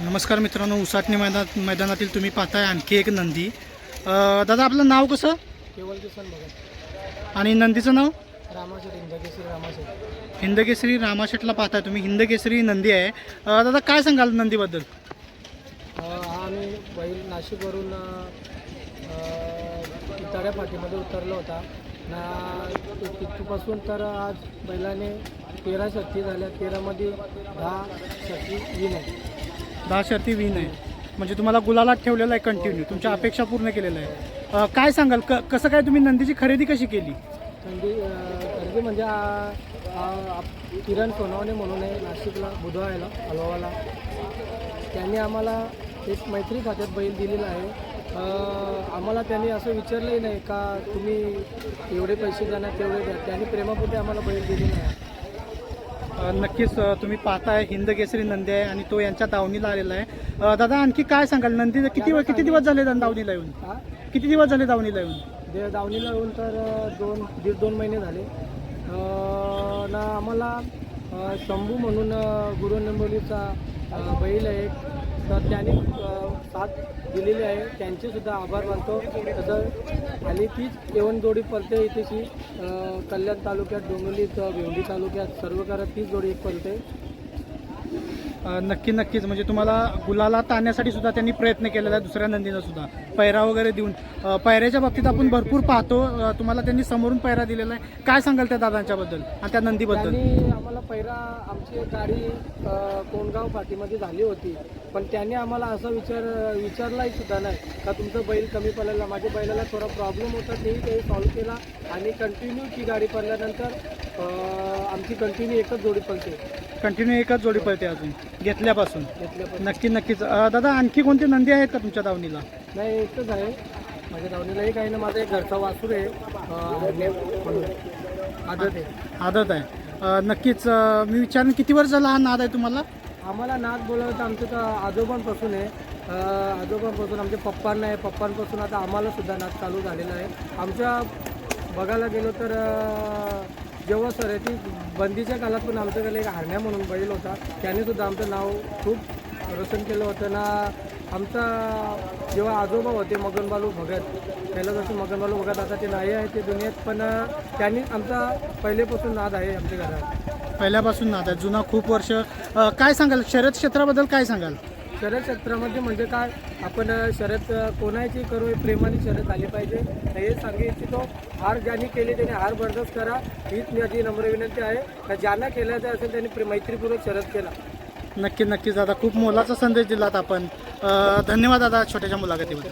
नमस्कार मित्रांनो उसाटणे मैदान मैदानातील तुम्ही पाहताय आणखी एक नंदी. अ, दादा आपलं नाव कसं? केवळ किसन भगत आणि नंदीचं नाव? रामाशेठ इंद्रकेसरी रामाशेठ. हिंदकेसरी रामाशेटला पाहताय तुम्ही. हिंदकेसरी नंदी आहे. अ, दादा काय सांगाल नंदीबद्दल? हा आम्ही बैल नाशिकवरून तड्या पाठीमध्ये उतरलो होता. ना तिथपासून तर आज बैलाने तेरा शक्ती झाल्या. तेरामध्ये दहा शक्ती विन आहे दहा शर्ती विन आहे. म्हणजे तुम्हाला गुलालात ठेवलेला आहे कंटिन्यू तुमच्या अपेक्षा पूर्ण केलेल्या आहे काय सांगाल? क कसं काय तुम्ही नंदीची खरेदी कशी केली? नंदी खरेदी म्हणजे आप- किरण सोनवणे म्हणून आहे नाशिकला बुधवायला अलवाला त्यांनी आम्हाला एक मैत्री खात्यात बैल दिलेला आहे. आम्हाला त्यांनी असं विचारलंही नाही का तुम्ही एवढे पैसे द्या ना तेवढे द्या. त्यांनी प्रेमापुरते आम्हाला बैल दिलेला आहे. नक्कीच तुम्ही पाहताय हिंदकेसरी नंदी आहे आणि तो यांच्या दावणीला आलेला आहे. दादा आणखी काय सांगाल? नंदी किती किती दिवस झाले दावणीला येऊन? किती दिवस झाले दावणीला येऊन? दे दावणीला येऊन तर दोन दीड दोन महिने झाले. ना आम्हाला शंभू म्हणून अ, गुरुनंबोलीचा अ, बैल आहे. एक. तर त्यांनी साथ दिलेली आहे. त्यांचे सुद्धा आभार मानतो. तसं आणि तीच येऊन जोडी पलते इथेची अ, कल्याण तालुक्यात डोंबिवलीत अ, भेवंडी तालुक्यात सर्व करत तीच जोडी एक पलते नक्की नक्कीच. म्हणजे तुम्हाला गुलाला ताणण्यासाठी सुद्धा त्यांनी प्रयत्न केलेला आहे दुसऱ्या नंदीनं सुद्धा. पैरा वगैरे देऊन. पैऱ्याच्या बाबतीत आपण भरपूर पाहतो. तुम्हाला त्यांनी समोरून पैरा दिलेला आहे. काय सांगाल त्या दादांच्याबद्दल आणि त्या नंदीबद्दल? आम्हाला पहिला आमची गाडी अ, कोंडगाव पाठीमध्ये झाली होती. पण त्यांनी आम्हाला असा विचार विचारलाही सुद्धा नाही का तुमचं बैल कमी पडलेला माझ्या बैलाला थोडा प्रॉब्लेम होता तेही काही सॉल्व्ह केला आणि कंटिन्यू ती गाडी पडल्यानंतर आमची कंटिन्यू एकच जोडी पडते कंटिन्यू एकच जोडी पळते अजून घेतल्यापासून. घेतल्यापासून. नक्की नक्कीच. अ, दादा आणखी कोणते नंदी आहेत का तुमच्या दावणीला नाही एकच आहे. माझ्या धावणीला एक आहे ना माझा एक घरचा वासूर आहे. अ, म्हणून. आदत आहे. आदत आहे. अ, नक्कीच अ, मी विचारेन किती वर्ष झाला हा नाद आहे तुम्हाला? आम्हाला नाच बोलावं आमचं तर आजोबांपासून आहे. आजोबांपासून आमच्या पप्पांना आहे. पप्पांपासून आता आम्हाला सुद्धा नाच चालू झालेला आहे. आमच्या बघायला गेलो तर जेव्हा सर ती बंदीच्या काळात पण आमच्याकडे एक हरण्या म्हणून बैल होता. त्याने सुद्धा आमचं नाव खूप रोशन केलं होतं. ना आमचा जेव्हा आजोबा होते मगनबालू भगत पहिलं जसं मगनबालू भगत आता ते नाही आहे ते दुनियेत पण त्यांनी आमचा पहिलेपासून नाद आहे आमच्या घरात. पहिल्यापासून नाद आहे जुना खूप वर्ष अ, काय सांगाल? शर्यत क्षेत्राबद्दल काय सांगाल? शर्यत क्षेत्रामध्ये म्हणजे काय? आपण अ, कोणाची करू हे प्रेमाने शर्यत आली पाहिजे. हे सांगू इच्छितो हार ज्यांनी केली त्याने हार बर्दाश्त करा. हीच माझी नम्र विनंती आहे. का ज्यांना केलं असेल त्यांनी प्रे- मैत्रीपूर्वक शर्यत केला. नक्की नक्कीच. दादा खूप मोलाचा संदेश दिलात आपण. अ, धन्यवाद दादा छोट्याशा मुलाखतीबद्दल.